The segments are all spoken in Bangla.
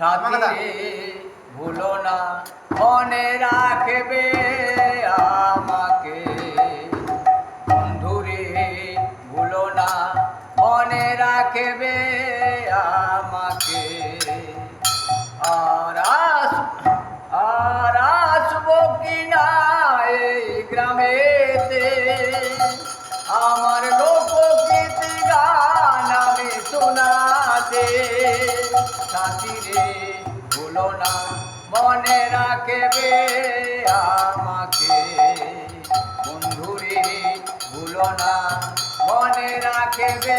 সাথী ভুলো না মনে রাখবে আমাকে। বন্ধুরে ভুলো না মনে রাখবে আমাকে। আর আস- আর আসব কিনা এই গ্রামেতে? আমার লোকগীতি গান আমি শোনাতে সাথী রে ভুলো না মনে রাখবে আমাকে। বন্ধুরে ভুলো না মনে রাখবে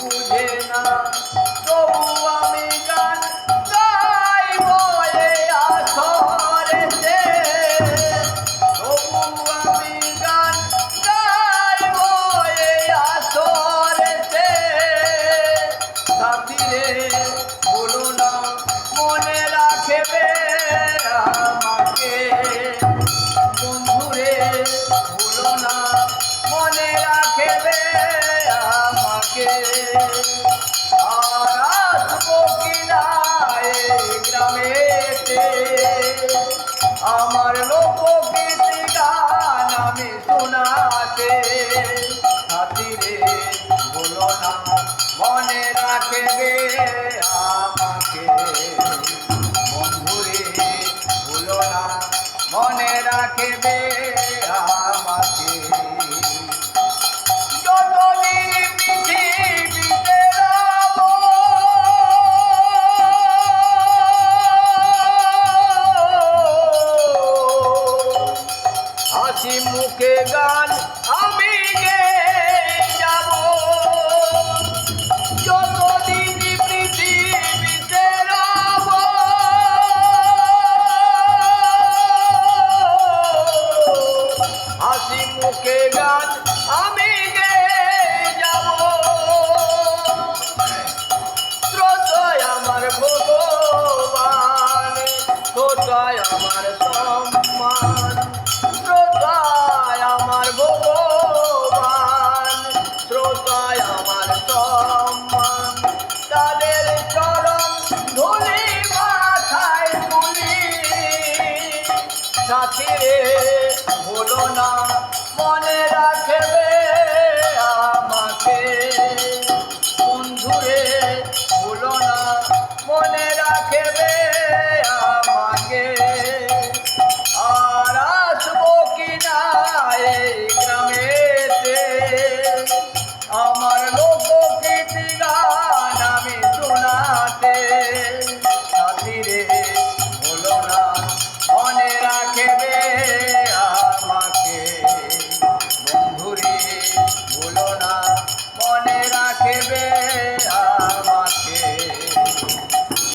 বুঝে না। তবু আমি গান গাইব এই আসরেতে তবু আমি গান গাইব এই আসরেতে সাথীরে বলো না, মনে রাখবে আমাকে। বন্ধুরে ভুলো না, মনে রাখবে আমাকে আর আসব কিনা গ্রামেতে। আমার লোকগীতি গান আমি শোনাতে। সাথীরে বলো না, মনে রাখবে আমাকে। বন্ধুরে ভুলো না, মনে রাখবে আমাকে। ভুলো না মনে রাখবে আমাকে। বন্ধুরে ভুলো না মনে রাখবে আমাকে। আর আসব